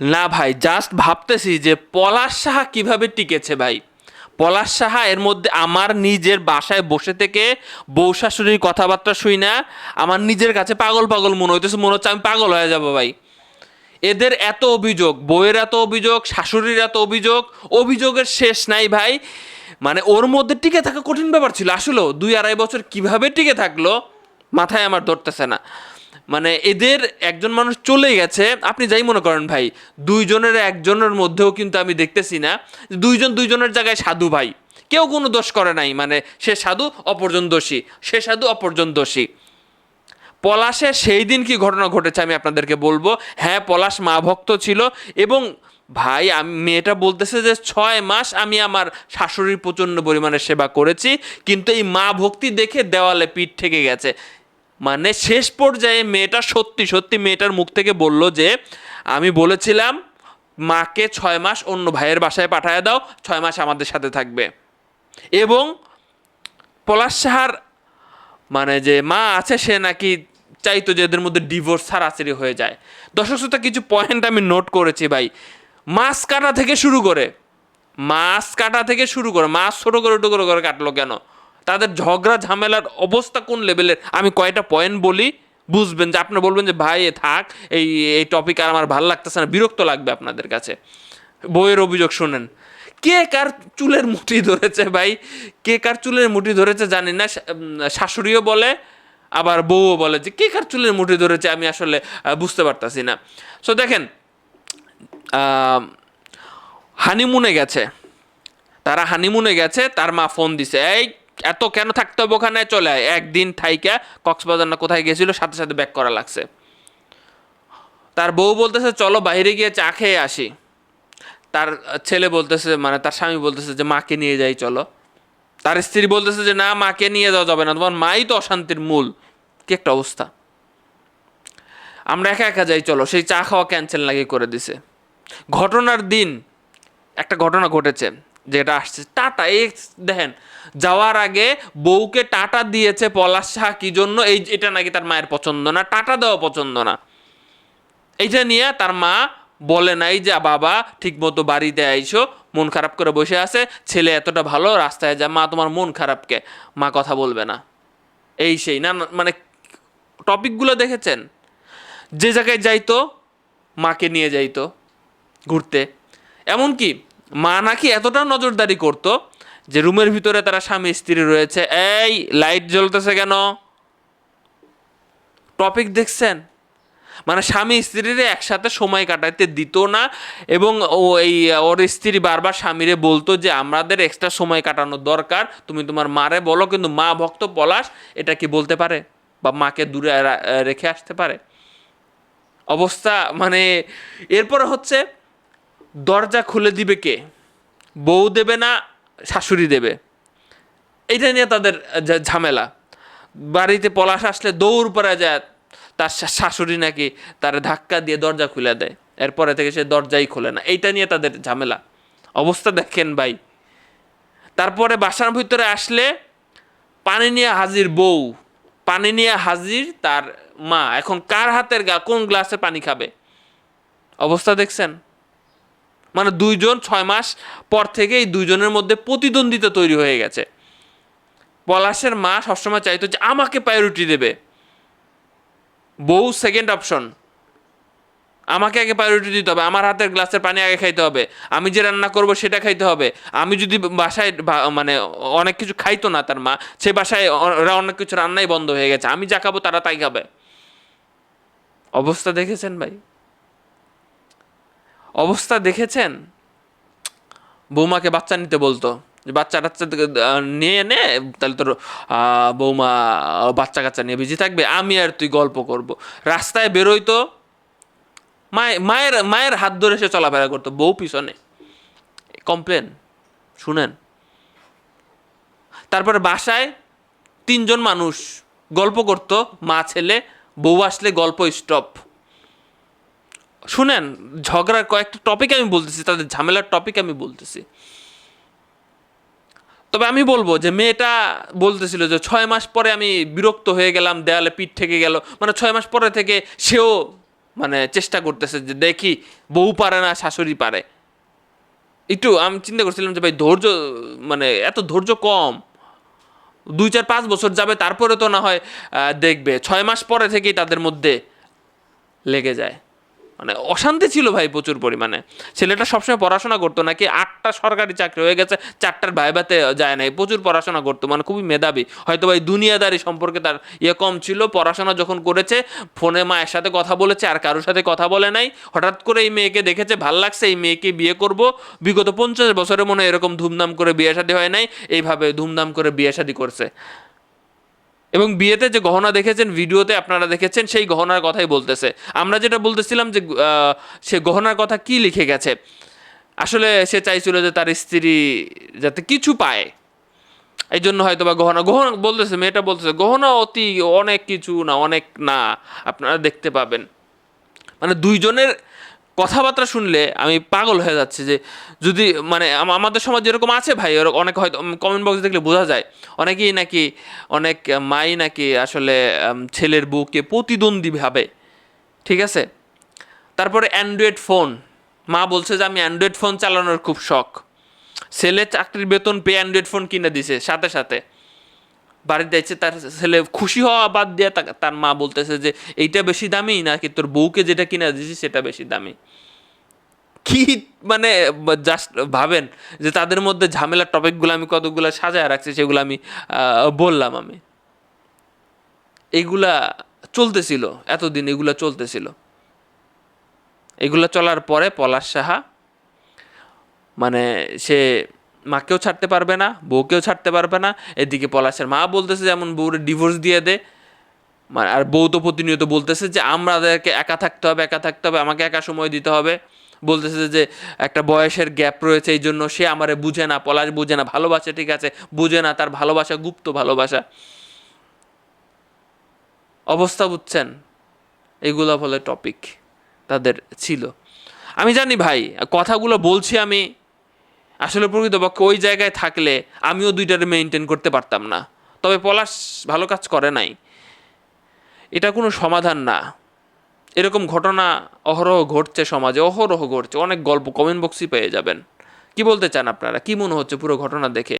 না ভাই জাস্ট ভাবতেছি যে পলাশ সাহা কীভাবে টিকেছে ভাই? পলাশ সাহা এর মধ্যে আমার নিজের বাসায় বসে থেকে বউ শাশুড়ির কথাবার্তা শুই না, আমার নিজের কাছে পাগল পাগল মনে হইতেছে, মনে হচ্ছে আমি পাগল হয়ে যাব ভাই। এদের এত অভিযোগ, বউয়ের এত অভিযোগ, শাশুড়ির এত অভিযোগ, অভিযোগের শেষ নাই ভাই। মানে ওর মধ্যে টিকে থাকা কঠিন ব্যাপার ছিল। আসলেও দুই আড়াই বছর কীভাবে টিকে থাকল, মাথায় আমার ধরতেছে না। মানে এদের একজন মানুষ চলে গেছে। আপনি যাই মনে করেন ভাই, দুইজনের একজনের মধ্যেও কিন্তু আমি দেখতেছি না। দুইজন দুইজনের জায়গায় সাধু ভাই। কেউ কোনো দোষ করে নাই মানে সে সাধু, অপরজন দোষী। সে সাধু, অপরজন দোষী। পলাশের সেই দিন কি ঘটনা ঘটেছে আমি আপনাদেরকে বলব। হ্যাঁ পলাশ মা ভক্ত ছিল এবং ভাই, আমি, মেয়েটা বলতেছে যে ছয় মাস আমি আমার শাশুড়ির প্রচণ্ড পরিমাণে সেবা করেছি, কিন্তু এই মা ভক্তি দেখে দেওয়ালে পিঠ থেকে গেছে। মানে শেষ পর্যায়ে মেয়েটা সত্যি সত্যি মেয়েটার মুখ থেকে বলল যে, আমি বলেছিলাম মাকে ছয় মাস অন্য ভাইয়ের বাসায় পাঠায় দাও, ছয় মাস আমাদের সাথে থাকবে। এবং পলাশ সাহার মানে যে মা আছে, সে নাকি চাইতো যে এদের মধ্যে ডিভোর্স ছাড়াছাড়ি হয়ে যায়। দর্শক শ্রোতা, কিছু পয়েন্ট আমি নোট করেছি ভাই। মাছ কাটা থেকে শুরু করে, মাছ কাটা থেকে শুরু করে, মাছ ছোটো করে টুকরো করে কাটলো কেন? তাদের ঝগড়া, ঝামেলার অবস্থা কোন লেভেলের আমি কয়টা পয়েন্ট বলি? বুঝবেন যে আপনি বলবেন যে, ভাই থাক, এই এই টপিক আর আমার ভালো লাগতেছে না, বিরক্ত লাগবে আপনাদের কাছে। বইয়ের অভিযোগ শোনেন। কে কার চুলের মুঠি ধরেছে ভাই? কে কার চুলের মুঠি ধরেছে জানি না শাশুড়িও বলে, আবার বউও বলে যে, কে কার চুলের মুঠি ধরেছে? আমি আসলে বুঝতে পারতাছি না। সো দেখেন হানিমুনে গেছে। তারা হানিমুনে গেছে, তার মা ফোন দিছে, এই এত কেন থাকতে হবে ওখানে? চলে আয়। একদিন থাইকা কক্সবাজার না কোথায় গেছিল সাথে সাথে ব্যাক করা লাগছে। তার বউ বলতেছে, চলো বাইরে গিয়ে চা খেয়ে আসি। তার ছেলে বলতেছে মানে তার স্বামী বলতেছে যে, মাকে নিয়ে যাই, চলো। তার স্ত্রী বলতেছে যে, না, মাকে নিয়ে যাওয়া যাবে না। তোমার মাই তো অশান্তির মূল। কি একটা অবস্থা। আমরা একা একা যাই, চলো। সেই চা খাওয়া ক্যান্সেল নাকি করে দিছে। ঘটনার দিন একটা ঘটনা ঘটেছে। যেটা আসছে, টাটা, এই দেখেন, যাওয়ার আগে বউকে টাটা দিয়েছে পলাশ শাহ, কি জন্য? এই এটা নাকি তার মায়ের পছন্দ না? টাটা দেওয়া পছন্দ না। এইটা নিয়ে তার মা বলে নাই যে বাবা ঠিক মতো বাড়িতে আইসো, মন খারাপ করে বসে আছে, ছেলে এতটা ভালো, রাস্তায় যা, মা তোমার মন খারাপকে, মা কথা বলবে না। এই সেই না মানে টপিকগুলো দেখেছেন? যে জায়গায় যাইতো, মাকে নিয়ে যাইতো, ঘুরতে। এমনকি মা নাকি এতটা নজরদারি করতো যে রুমের ভিতরে তারা স্বামী, স্ত্রী রয়েছে। এই, লাইট জ্বলতেছে কেন? টপিক দেখছেন? মানে স্বামী, স্ত্রীরে একসাথে সময় কাটাইতে দিত না এবং ও এই, ওর স্ত্রী বারবার স্বামীরে বলতো যে, আমাদের এক্সট্রা সময় কাটানো দরকার। তুমি তোমার মারে বলো, কিন্তু মা ভক্ত পলাশ, এটা কি বলতে পারে? বা মাকে দূরে রেখে আসতে পারে? অবস্থা মানে এরপরে হচ্ছে দরজা খুলে দিবে কে? বউ দেবে না, শাশুড়ি দেবে? এটা নিয়ে তাদের ঝামেলা। বাড়িতে পলাশ আসলে দৌড় পরে যায়, তার শাশুড়ি নাকি তার ধাক্কা দিয়ে দরজা খুলে দেয়, এরপরে থেকে সে দরজাই খোলে না। এইটা নিয়ে তাদের ঝামেলা। অবস্থা দেখেন ভাই। তারপরে বাসার ভিতরে আসলে পানি নিয়ে হাজির বউ। পানি নিয়ে হাজির তার মা। এখন কার হাতের গা, কোন গ্লাসে পানি খাবে? অবস্থা দেখছেন? মানে দুইজন ছয় মাস পর থেকে এই দুইজনের মধ্যে প্রতিদ্বন্দ্বিতা তৈরি হয়ে গেছে। পলাশের মা সবসময় চাইতো যে আমাকে প্রায়োরিটি দেবে। বউ সেকেন্ড অপশন আমাকে আগে প্রায়োরিটি দিতে হবে। আমার হাতের গ্লাসের পানি আগে খাইতে হবে। আমি যে রান্না করব সেটা খাইতে হবে। আমি যদি বাসায় মানে অনেক কিছু খাইতো না তার মা, সে বাসায় অনেক কিছু রান্নাই বন্ধ হয়ে গেছে। আমি যা খাব তারা তাই খাবে। অবস্থা দেখেছেন ভাই? অবস্থা দেখেছেন? বৌমাকে বাচ্চা নিতে বলতো। যে বাচ্চা টাচ্চা নিয়ে নে, তাহলে তোর বৌমা বাচ্চা কাচ্চা নিয়ে বিজি থাকবে। আমি আর তুই গল্প করব। রাস্তায় বেরোইতো মায়ের মায়ের মায়ের হাত ধরে সে চলাফেরা করতো, বউ পিছনে। কমপ্লেন, শুনেন। তারপরে বাসায় তিনজন মানুষ গল্প করতো, মা, ছেলে, বউ আসলে গল্প স্টপ শুনেন, ঝগড়ার কয়েকটা টপিক আমি বলতেছি, তাদের ঝামেলার টপিক আমি বলতেছি। তবে আমি বলব যে, মেয়েটা বলতেছিল যে, ছয় মাস পরে আমি বিরক্ত হয়ে গেলাম, দেয়ালে পিঠ থেকে গেল। মানে ছয় মাস পরে থেকে সেও মানে চেষ্টা করতেছে যে, দেখি বউ পারে না, শাশুড়ি পারে। একটু আমি চিন্তা করছিলাম যে, ভাই, ধৈর্য মানে এত ধৈর্য কম। দুই চার পাঁচ বছর যাবে, তারপরে তো না হয় দেখবে। ছয় মাস পরে থেকেই তাদের মধ্যে লেগে যায়। মানে অশান্তি ছিল ভাই প্রচুর পরিমাণে। ছেলেটা সবসময় পড়াশোনা করতো নাকি আটটা সরকারি চাকরি হয়ে গেছে, চারটার ভাইবাতে যায় নাই, প্রচুর পড়াশোনা করতো মানে খুবই মেধাবী। হয়তো ভাই দুনিয়াদারি সম্পর্কে তার ইয়ে কম ছিল, পড়াশোনা যখন করেছে, ফোনে মায়ের সাথে কথা বলেছে, আর কারোর সাথে কথা বলে নাই। হঠাৎ করে এই মেয়েকে দেখেছে, ভালো লাগছে, এই মেয়েকে বিয়ে করব। বিগত পঞ্চাশ বছরে মনে এরকম ধুমধাম করে বিয়ে শাদী হয় নাই, এইভাবে ধুমধাম করে বিয়ে শাদী করছে। এবং বিয়েতে যে গহনা দেখেছেন, ভিডিওতে আপনারা দেখেছেন, সেই গহনার কথাই বলতেছে। আমরা যেটা বলতেছিলাম যে সে গহনার কথা কি লিখে গেছে? আসলে সে চাইছিল যে তার স্ত্রী যাতে কিছু পায়। এই জন্য হয়তো বা গহনা গহনা বলতেছে, মেয়েটা বলতেছে, গহনা অতি অনেক কিছু না, অনেক না, আপনারা দেখতে পাবেন। মানে দুইজনের কথাবার্তা শুনলে আমি পাগল হয়ে যাচ্ছি যে যদি মানে আমাদের সমাজ যেরকম আছে ভাই ওরকম অনেক হয়তো কমেন্ট বক্স দেখলে বোঝা যায়। অনেকেই নাকি, অনেক মাই নাকি আসলে ছেলের বউকে প্রতিদ্বন্দ্বী ভাবে, ঠিক আছে? তারপরে অ্যান্ড্রয়েড ফোন মা বলছে যে আমি অ্যান্ড্রয়েড ফোন চালানোর খুব শখ। ছেলে চাকরির বেতন পেয়ে অ্যান্ড্রয়েড ফোন কিনে দিছে, সাথে সাথে। বাড়িতে যাচ্ছে তার ছেলে খুশি হওয়া বাদ দিয়ে তার মা বলতেছে যে, এইটা বেশি দামি নাকি তোর বউকে যেটা কিনে দিয়েছি সেটা বেশি দামি? কি মানে জাস্ট ভাবেন যে, তাদের মধ্যে ঝামেলার টপিকগুলো আমি কতগুলো সাজায় রাখছি সেগুলো আমি বললাম আমি। এগুলা চলতেছিল, এতদিন এগুলা চলতেছিল। এগুলো চলার পরে পলাশ সাহা মানে সে মাকেও ছাড়তে পারবে না, বউকেও ছাড়তে পারবে না। এদিকে পলাশের মা বলতেছে যেমন বউরে ডিভোর্স দিয়ে দে। মানে আর বউ তো প্রতিনিয়ত বলতেছে যে আমাদেরকে একা থাকতে হবে, একা থাকতে হবে, আমাকে একা সময় দিতে হবে। বলতেছে যে, একটা বয়সের গ্যাপ রয়েছে এই জন্য সে আমারে বুঝে না, পলাশ বুঝে না, ভালোবাসে, ঠিক আছে? বুঝে না, তার ভালোবাসা গুপ্ত ভালোবাসা। অবস্থা বুঝছেন? এগুলো বলে টপিক তাদের ছিল। আমি জানি ভাই, কথাগুলো বলছি আমি আসলে প্রকৃতপক্ষে ওই জায়গায় থাকলে আমিও দুইটারে মেনটেন করতে পারতাম না। তবে পলাশ ভালো কাজ করে নাই। এটা কোনো সমাধান না। এরকম ঘটনা অহরহ ঘটছে সমাজে, অহরহ ঘটছে। অনেক গল্প কমেন্ট বক্সই পেয়ে যাবেন। কি বলতে চান আপনারা? কি মনে হচ্ছে পুরো ঘটনা দেখে?